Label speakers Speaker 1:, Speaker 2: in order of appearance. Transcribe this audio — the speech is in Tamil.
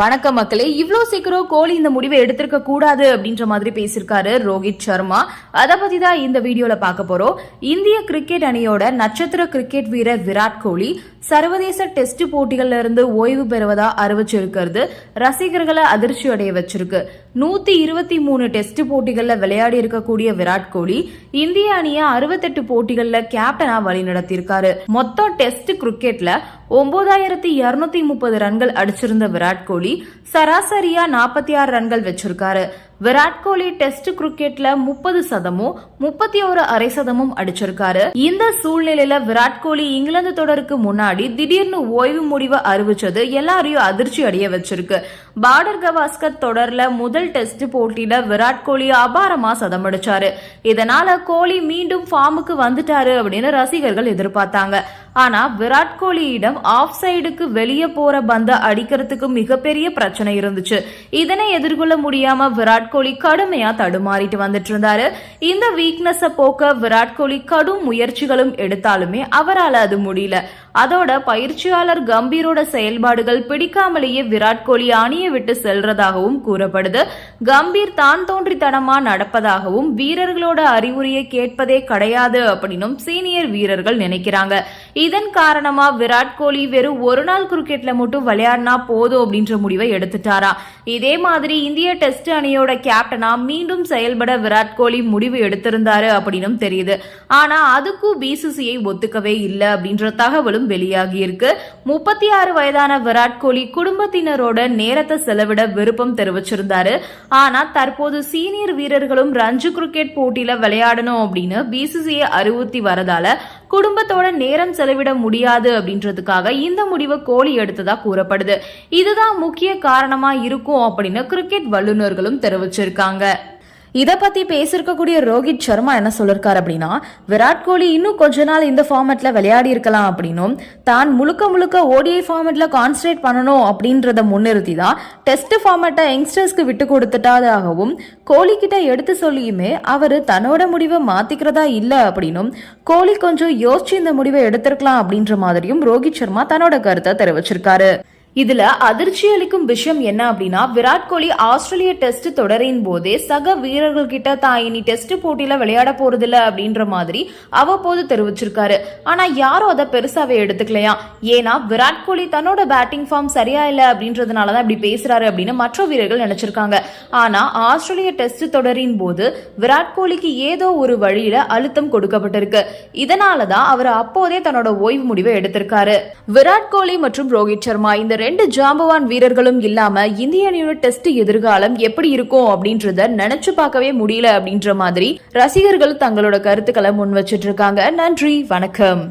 Speaker 1: வணக்கம் மக்களே இவ்வளோ சீக்கிரம் கோலி இந்த முடிவை எடுத்திருக்க கூடாது அப்படின்ற மாதிரி பேசியிருக்காரு ரோஹித் சர்மா. அதை பத்தி தான் இந்த வீடியோல பார்க்க போறோம். இந்திய கிரிக்கெட் அணியோட நட்சத்திர கிரிக்கெட் வீரர் விராட் கோலி சர்வதேச டெஸ்ட் போட்டிகள்ல இருந்து ஓய்வு பெறுவதா அறிவிச்சிருக்கிறது. ரசிகர்களை அதிர்ச்சி அடைய வச்சிருக்கு. நூத்தி இருபத்தி மூணு டெஸ்ட் போட்டிகள்ல விளையாடி இருக்கக்கூடிய விராட் கோலி இந்திய அணியை அறுபத்தெட்டு போட்டிகள்ல கேப்டனா வழிநடத்தியிருக்காரு. மொத்தம் டெஸ்ட் கிரிக்கெட்ல ஒன்பதாயிரத்தி இருநூத்தி முப்பது ரன்கள் அடிச்சிருந்த விராட் கோலி சராசரியா நாற்பத்தி ஆறு ரன்கள் வச்சிருக்காரு. விராட் கோலி டெஸ்ட் கிரிக்கெட்ல முப்பது சதமும் முப்பத்தி ஒரு அரை சதமும் அடிச்சிருக்காரு. இந்த சூழ்நிலையில விராட் கோலி இங்கிலாந்து தொடருக்கு முன்னாடி திடீர்னு ஓய்வு முடிவை அறிவிச்சது எல்லாரையும் அதிர்ச்சி அடைய வச்சிருக்கு. பார்டர் கவாஸ்கர் தொடர்ல முதல் டெஸ்ட் போட்டியில விராட் கோலி அபாரமா சதம் அடிச்சாரு இதனால கோலி மீண்டும் ஃபார்முக்கு வந்துட்டாரு அப்படின்னு ரசிகர்கள் எதிர்பார்த்தாங்க. ஆனா விராட் கோலியிடம் ஆஃப் சைடுக்கு வெளியே போற பந்த அடிக்கிறதுக்கு மிகப்பெரிய பிரச்சனை இருந்துச்சு. இதனை எதிர்கொள்ள முடியாம விராட் கோலி கடுமையா தடுமாறிட்டு வந்துட்டு இருந்தாரு இந்த வீக்னஸ போக்க விராட் கோலி கடும் முயற்சிகளும் எடுத்தாலுமே அவரால் அது முடியல. அதோட பயிற்சியாளர் கம்பீரோட செயல்பாடுகள் பிடிக்காமலேயே விராட் கோலி அணியை விட்டு செல்றதாகவும் கூறப்படுது. கம்பீர் தான் தோன்றித்தனமா நடப்பதாகவும் வீரர்களோட அறிவுரையை கேட்பதே கிடையாது அப்படின்னும் சீனியர் வீரர்கள் நினைக்கிறாங்க. இதன் காரணமா விராட் கோலி வெறும் ஒரு நாள் கிரிக்கெட்ல மட்டும் விளையாடினா போதும் அப்படின்ற முடிவை எடுத்துட்டாரா. இதே மாதிரி இந்திய டெஸ்ட் அணியோட கேப்டனா மீண்டும் செயல்பட விராட் கோலி முடிவு எடுத்திருந்தாரு அப்படின்னும் தெரியுது. ஆனா அதுக்கும் பிசிசிஐ ஒத்துக்கவே இல்லை அப்படின்ற தகவலும் வெளியாகி இருக்கு முப்பத்தி ஆறு வயதான விராட் கோலி குடும்பத்தினரோட நேரத்தை செலவிட விருப்பம் தெரிவிச்சிருந்தாரு. ஆனா தற்போது சீனியர் வீரர்களும் ரஞ்சு கிரிக்கெட் போட்டியில விளையாடணும் அப்படின்னு பிசிசிஐ அறிவுறுத்தி வரதால குடும்பத்தோட நேரம் செலவிட முடியாது அப்படின்றதுக்காக இந்த முடிவை கோலி எடுத்ததா கூறப்படுது. இதுதான் முக்கிய காரணமா இருக்கும் அப்படின்னு கிரிக்கெட் வல்லுநர்களும் தெரிவிச்சிருக்காங்க. இதை பத்தி பேசிருக்கக்கூடிய ரோஹித் சர்மா என்ன சொல்லிருக்காரு அப்படின்னா விராட் கோலி இன்னும் கொஞ்ச நாள் இந்த ஃபார்மேட்ல விளையாடி இருக்கலாம் அப்படின்னும் தான் முழுக்க முழுக்க ஓடிஐ ஃபார்மேட்ல கான்சன்ட்ரேட் பண்ணணும் அப்படின்றத முன்னிறுத்தி தான் டெஸ்ட் ஃபார்மேட்டை யங்ஸ்டர்ஸ்க்கு விட்டு கொடுத்துட்டாதாகவும் கோலி கிட்ட எடுத்து சொல்லியுமே அவர் தன்னோட முடிவை மாத்திக்கிறதா இல்ல அப்படின்னும் கோலி கொஞ்சம் யோசிச்சு இந்த முடிவை எடுத்திருக்கலாம் அப்படின்ற மாதிரியும் ரோஹித் சர்மா தன்னோட கருத்தை தெரிவிச்சிருக்காரு. இதுல அதிர்ச்சி அளிக்கும் விஷயம் என்ன அப்படின்னா விராட் கோலி ஆஸ்திரேலிய டெஸ்ட் தொடரின் போதே சக வீரர்கள் கிட்ட தான் இனி டெஸ்ட் போட்டியில விளையாட போறதில்ல அப்படின்ற மாதிரி அவ்வப்போது தெரிவிச்சிருக்காரு. ஆனா யாரும் அதை பெருசாவே எடுத்துக்கலையா? ஏன்னா விராட் கோலி தன்னோட பேட்டிங் ஃபார்ம் சரியா இல்ல அப்படின்றதுனாலதான் இப்படி பேசுறாரு அப்படின்னு மற்ற வீரர்கள் நினைச்சிருக்காங்க. ஆனா ஆஸ்திரேலிய டெஸ்ட் தொடரின் போது விராட் கோலிக்கு ஏதோ ஒரு வழியில அழுத்தம் கொடுக்கப்பட்டிருக்கு. இதனாலதான் அவர் அப்போதே தன்னோட ஓய்வு முடிவை எடுத்திருக்காரு. விராட் கோலி மற்றும் ரோஹித் சர்மா இந்த ரெண்டு ஜாம்பவான் வீரர்களும் இல்லாம இந்திய அணியோட டெஸ்ட் எதிர்காலம் எப்படி இருக்கும் அப்படின்றத நினைச்சு பார்க்கவே முடியல அப்படின்ற மாதிரி ரசிகர்கள் தங்களோட கருத்துக்களை முன் வச்சிட்டு இருக்காங்க. நன்றி வணக்கம்.